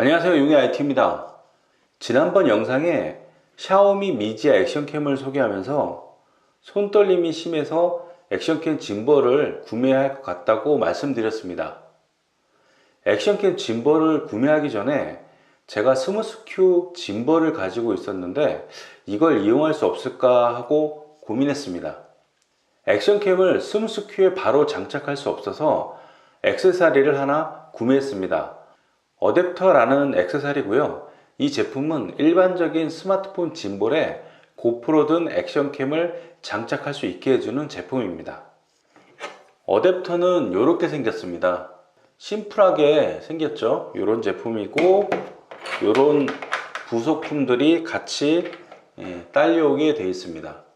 안녕하세요 용의 IT입니다. 지난번 영상에 샤오미 미지아 액션캠을 소개하면서 손떨림이 심해서 액션캠 짐벌을 구매할 것 같다고 말씀드렸습니다. 액션캠 짐벌을 구매하기 전에 제가 스무스큐 짐벌을 가지고 있었는데 이걸 이용할 수 없을까 하고 고민했습니다 액션캠을 스무스큐에 바로 장착할 수 없어서 액세서리를 하나 구매했습니다 어댑터라는 액세서리고요. 이 제품은 일반적인 스마트폰 짐볼에 고프로 든 액션캠을 장착할 수 있게 해주는 제품입니다. 어댑터는 이렇게 생겼습니다. 심플하게 생겼죠. 이런 제품이고 이런 부속품들이 같이 예, 딸려오게 되어 있습니다.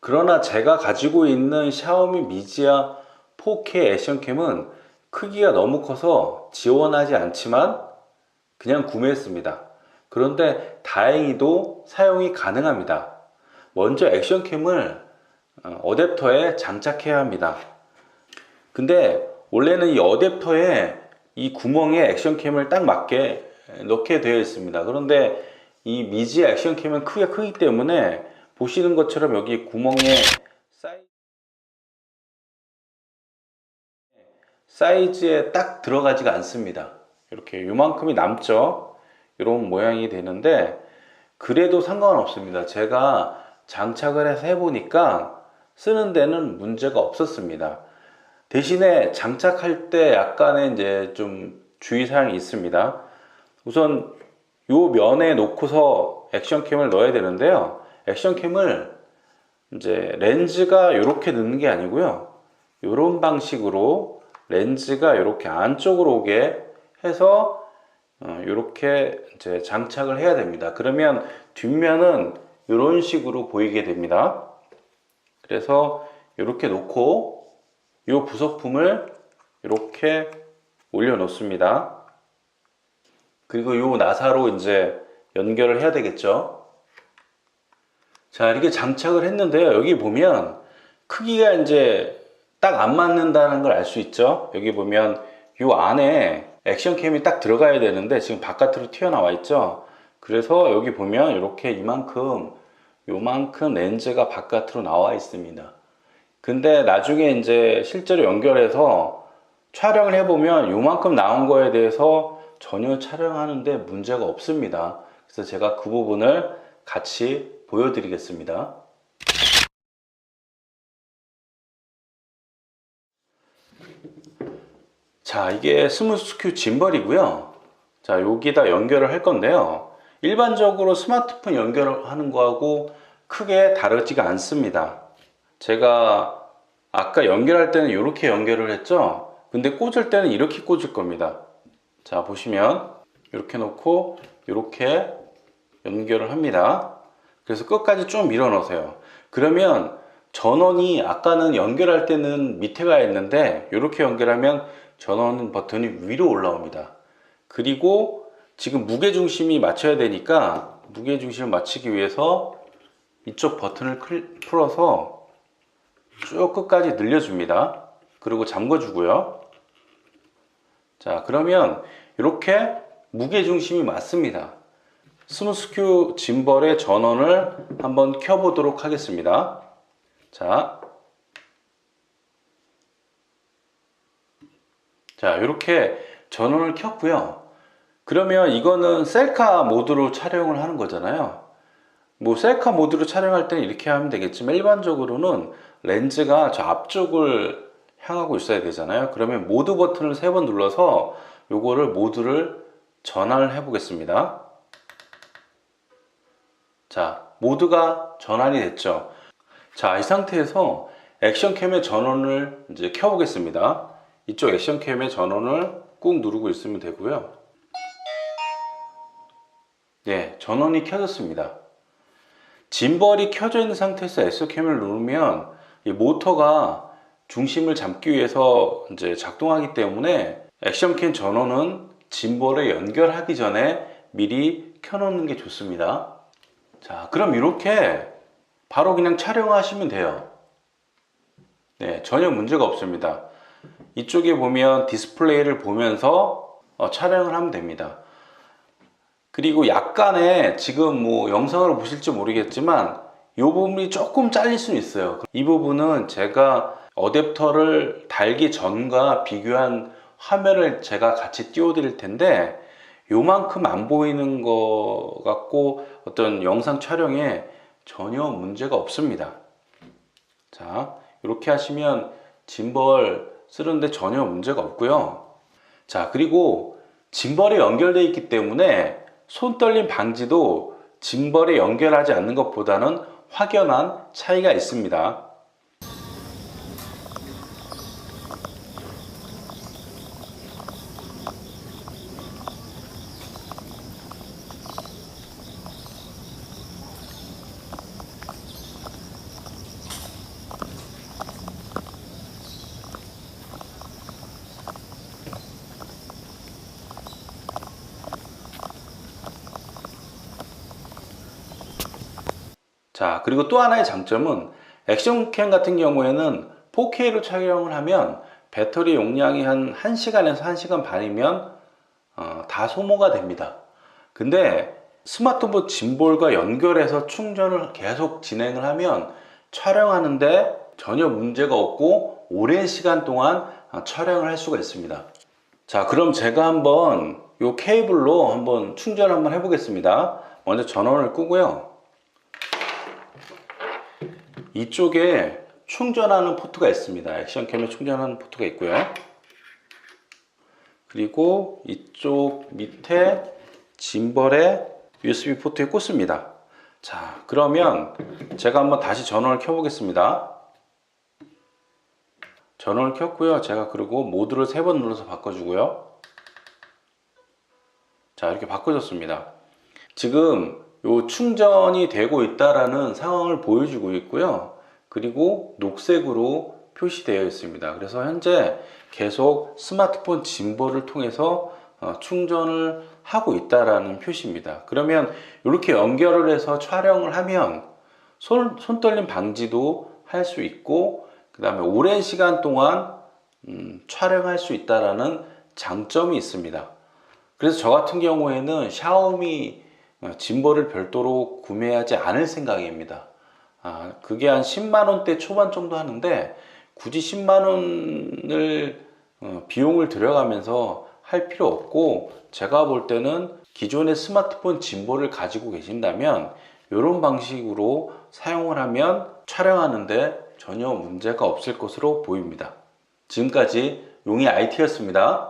그러나 제가 가지고 있는 샤오미 미지아 4K 액션캠은 크기가 너무 커서 지원하지 않지만 그냥 구매했습니다. 그런데 다행히도 사용이 가능합니다. 먼저 액션캠을 어, 어댑터에 장착해야 합니다. 근데 원래는 이 어댑터에 이 구멍에 액션캠을 딱 맞게 넣게 되어 있습니다. 그런데 이 미지 액션캠은 크기가 크기 때문에 보시는 것처럼 여기 구멍에 사이 사이즈에 딱 들어가지가 않습니다. 이렇게 요만큼이 남죠. 이런 모양이 되는데 그래도 상관없습니다. 제가 장착을 해서 해보니까 쓰는 데는 문제가 없었습니다. 대신에 장착할 때 약간의 이제 좀 주의사항이 있습니다. 우선 요 면에 놓고서 액션캠을 넣어야 되는데요. 액션캠을 이제 렌즈가 이렇게 넣는 게 아니고요. 이런 방식으로 렌즈가 이렇게 안쪽으로 오게 해서 이렇게 이제 장착을 해야 됩니다. 그러면 뒷면은 이런 식으로 보이게 됩니다. 그래서 이렇게 놓고 이 부속품을 이렇게 올려 놓습니다. 그리고 이 나사로 이제 연결을 해야 되겠죠. 자, 이렇게 장착을 했는데요. 여기 보면 크기가 이제 딱 안 맞는다는 걸 알 수 있죠. 여기 보면 이 안에 액션캠이 딱 들어가야 되는데 지금 바깥으로 튀어나와 있죠. 그래서 여기 보면 이렇게 이만큼 요만큼 렌즈가 바깥으로 나와 있습니다. 근데 나중에 이제 실제로 연결해서 촬영을 해보면 요만큼 나온 거에 대해서 전혀 촬영하는데 문제가 없습니다. 그래서 제가 그 부분을 같이 보여드리겠습니다. 자, 이게 스무스큐 짐벌이고요. 자, 여기다 연결을 할 건데요. 일반적으로 스마트폰 연결하는 거하고 크게 다르지가 않습니다. 제가 아까 연결할 때는 이렇게 연결을 했죠. 근데 꽂을 때는 이렇게 꽂을 겁니다. 자, 보시면 이렇게 놓고 이렇게 연결을 합니다. 그래서 끝까지 좀 밀어 넣으세요. 그러면 전원이 아까는 연결할 때는 밑에 가 있는데 이렇게 연결하면 전원 버튼이 위로 올라옵니다. 그리고 지금 무게 중심이 맞춰야 되니까 무게 중심을 맞추기 위해서 이쪽 버튼을 풀어서 쭉 끝까지 늘려줍니다. 그리고 잠궈주고요. 자, 그러면 이렇게 무게 중심이 맞습니다. 스무스큐 짐벌의 전원을 한번 켜보도록 하겠습니다. 자, 자, 이렇게 전원을 켰고요. 그러면 이거는 셀카 모드로 촬영을 하는 거잖아요. 뭐 셀카 모드로 촬영할 때는 이렇게 하면 되겠지만 일반적으로는 렌즈가 저 앞쪽을 향하고 있어야 되잖아요. 그러면 모드 버튼을 세 번 눌러서 요거를 모드를 전환을 해 보겠습니다. 자, 모드가 전환이 됐죠. 자, 이 상태에서 액션캠의 전원을 이제 켜 보겠습니다. 이쪽 액션캠의 전원을 꾹 누르고 있으면 되고요. 네, 전원이 켜졌습니다. 짐벌이 켜져 있는 상태에서 액션캠을 누르면 이 모터가 중심을 잡기 위해서 이제 작동하기 때문에 액션캠 전원은 짐벌에 연결하기 전에 미리 켜놓는 게 좋습니다. 자, 그럼 이렇게 바로 그냥 촬영하시면 돼요. 네, 전혀 문제가 없습니다. 이쪽에 보면 디스플레이를 보면서 어, 촬영을 하면 됩니다. 그리고 약간의 지금 뭐 영상으로 보실지 모르겠지만 이 부분이 조금 잘릴 수는 있어요. 이 부분은 제가 어댑터를 달기 전과 비교한 화면을 제가 같이 띄워 드릴 텐데 요만큼 안 보이는 것 같고 어떤 영상 촬영에 전혀 문제가 없습니다. 자, 이렇게 하시면 짐벌 쓰는데 전혀 문제가 없고요. 자, 그리고 짐벌에 연결되어 있기 때문에 손 떨림 방지도 짐벌에 연결하지 않는 것보다는 확연한 차이가 있습니다. 자, 그리고 또 하나의 장점은 액션캠 같은 경우에는 4K로 촬영을 하면 배터리 용량이 한 1시간에서 1시간 반이면 어, 다 소모가 됩니다. 근데 스마트폰 짐볼과 연결해서 충전을 계속 진행을 하면 촬영하는데 전혀 문제가 없고 오랜 시간 동안 어, 촬영을 할 수가 있습니다. 자, 그럼 제가 한번 이 케이블로 한번 충전 한번 해보겠습니다. 먼저 전원을 끄고요. 이쪽에 충전하는 포트가 있습니다. 액션캠에 충전하는 포트가 있고요. 그리고 이쪽 밑에 짐벌에 USB 포트에 꽂습니다. 자, 그러면 제가 한번 다시 전원을 켜보겠습니다. 전원을 켰고요. 제가 그리고 모드를 세 번 눌러서 바꿔주고요. 자, 이렇게 바꿔줬습니다. 지금 요 충전이 되고 있다라는 상황을 보여주고 있고요. 그리고 녹색으로 표시되어 있습니다. 그래서 현재 계속 스마트폰 짐볼을 통해서 어, 충전을 하고 있다라는 표시입니다. 그러면 이렇게 연결을 해서 촬영을 하면 손, 손떨림 방지도 할 수 있고 그 다음에 오랜 시간 동안 음, 촬영할 수 있다라는 장점이 있습니다. 그래서 저 같은 경우에는 샤오미 어, 짐벌을 별도로 구매하지 않을 생각입니다. 아, 그게 한 10만 원대 초반 정도 하는데 굳이 10만 원을 어, 비용을 들여가면서 할 필요 없고 제가 볼 때는 기존의 스마트폰 짐볼을 가지고 계신다면 이런 방식으로 사용을 하면 촬영하는데 전혀 문제가 없을 것으로 보입니다. 지금까지 용의 IT였습니다.